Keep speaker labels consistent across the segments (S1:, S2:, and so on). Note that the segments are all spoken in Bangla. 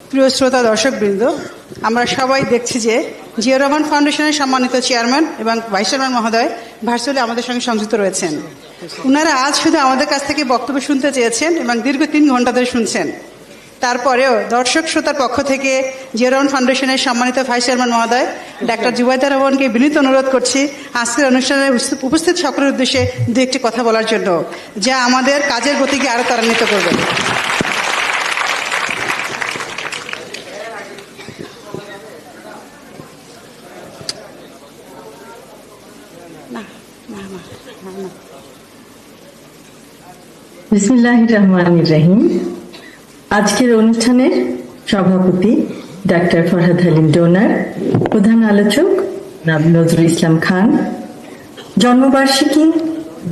S1: প্রিয় শ্রোতা, দর্শকবৃন্দ, আমরা সবাই দেখছি যে জিয়া রহমান ফাউন্ডেশনের সম্মানিত চেয়ারম্যান এবং ভাইস চেয়ারম্যান মহোদয় ভার্চুয়ালি আমাদের সঙ্গে সংযুক্ত রয়েছেন। ওনারা আজ শুধু আমাদের কাছ থেকে বক্তব্য শুনতে চেয়েছেন এবং দীর্ঘ তিন ঘণ্টা ধরে শুনছেন। তারপরেও দর্শক শ্রোতার পক্ষ থেকে জিয়া রহমান ফাউন্ডেশনের সম্মানিত ভাইস চেয়ারম্যান মহোদয়, ডাক্তার জুবাইদা রহমানকে বিনীত অনুরোধ করছি আজকের অনুষ্ঠানে উপস্থিত সকলের উদ্দেশ্যে দু একটি কথা বলার জন্য, যা আমাদের কাজের গতিকে আরও ত্বরান্বিত করবে।
S2: রহমান রহিম আজকের অনুষ্ঠানের সভাপতি ডাক্তার ফরহাদ হালিম ডোনার, প্রধান আলোচক নাব নজরুল ইসলাম খান। জন্মবার্ষিকী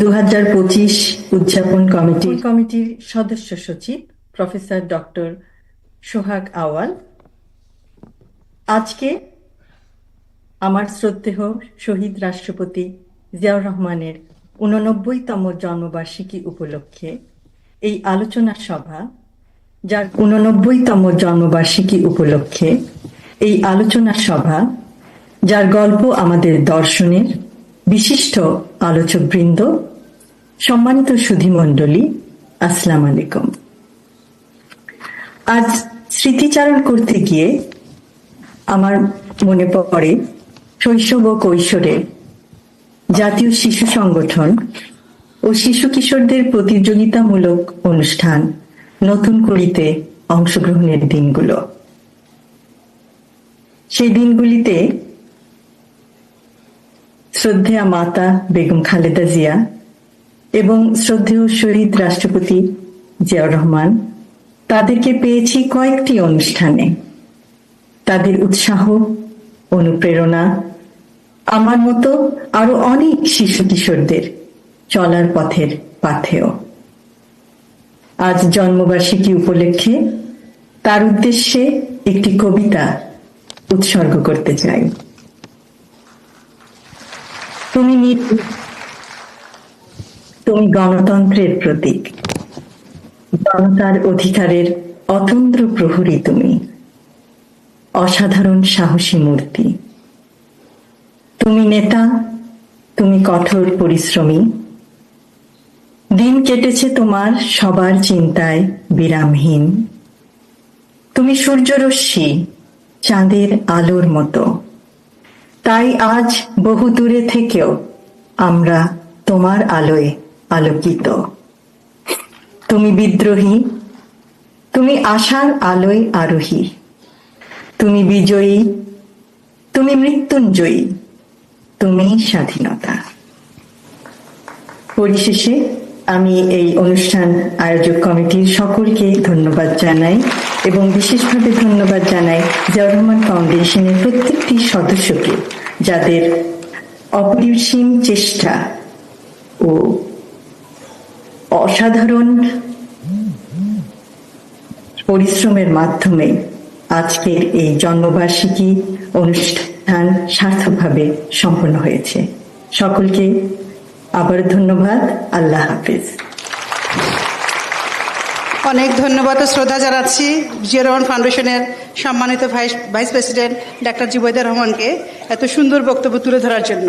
S2: দু হাজার পঁচিশ উদযাপন কমিটি কমিটির সদস্য সচিব প্রফেসর ডক্টর সোহাগ আওয়াল। আজকে আমার শ্রদ্ধেয় শহীদ রাষ্ট্রপতি জিয়াউর রহমানের উননব্বইতম জন্মবার্ষিকী উপলক্ষে এই আলোচনা সভা, যার উননব্বইতম জন্মবার্ষিকী উপলক্ষে এই আলোচনা সভা, যার গল্প আমাদের দর্শনের বিশিষ্ট আলোচকবৃন্দ, সম্মানিত সুধীমণ্ডলী, আসসালাম আলাইকুম। আজ স্মৃতিচারণ করতে গিয়ে আমার মনে পড়ে শৈশব ও কৈশোরে জাতীয় শিশু সংগঠন ও শিশু কিশোরদের প্রতিযোগিতামূলক অনুষ্ঠান নতুন করিতে অংশগ্রহণের দিনগুলো। সেই দিনগুলিতে শ্রদ্ধেয়া মাতা বেগম খালেদা জিয়া এবং শ্রদ্ধেয় শহীদ রাষ্ট্রপতি জিয়াউর রহমান, তাদেরকে পেয়েছি কয়েকটি অনুষ্ঠানে। তাদের উৎসাহ, অনুপ্রেরণা আমার মতো আরও অনেক শিশু কিশোরদের চলার পথের পাথেও আজ জন্মবার্ষিকী উপলক্ষে তার উদ্দেশ্যে একটি কবিতা উৎসর্গ করতে চাই। তুমি তুমি গণতন্ত্রের প্রতীক। জনতার অধিকারের অতন্দ্র প্রহরী তুমি। অসাধারণ সাহসী মূর্তি। তুমি নেতা, তুমি কঠোর পরিশ্রমী। দিন কেটেছে তোমার সবার চিন্তায় বিরামহীন। তুমি সূর্যরশ্মি, চাঁদের আলোর মতো। তাই আজ বহু দূরে থেকেও আমরা তোমার আলোয় আলোকিত। তুমি বিদ্রোহী, তুমি আশার আলোয় আরোহী। তুমি বিজয়ী, তুমি মৃত্যুঞ্জয়ী। তুমি স্বাধীনতা। পরিশেষে আমি এই অনুষ্ঠান আয়োজক কমিটির সকলকে ধন্যবাদ জানাই এবং বিশেষভাবে ধন্যবাদ জানাই জিয়াউর রহমান ফাউন্ডেশনের প্রত্যেকটি সদস্যকে যাদের অপরিসীম চেষ্টা ও অসাধারণ পরিশ্রমের মাধ্যমে আজকের এই জন্মবার্ষিকী অনুষ্ঠান সার্থকভাবে সম্পন্ন হয়েছে। সকলকে আবার ধন্যবাদ। আল্লাহ হাফিজ।
S1: অনেক ধন্যবাদ শ্রদ্ধা জানাচ্ছি জিয়া রহমান ফাউন্ডেশনের সম্মানিত ভাইস ভাইস প্রেসিডেন্ট ডাক্তার জিবৈদা রহমানকে এত সুন্দর বক্তব্য তুলে ধরার জন্য।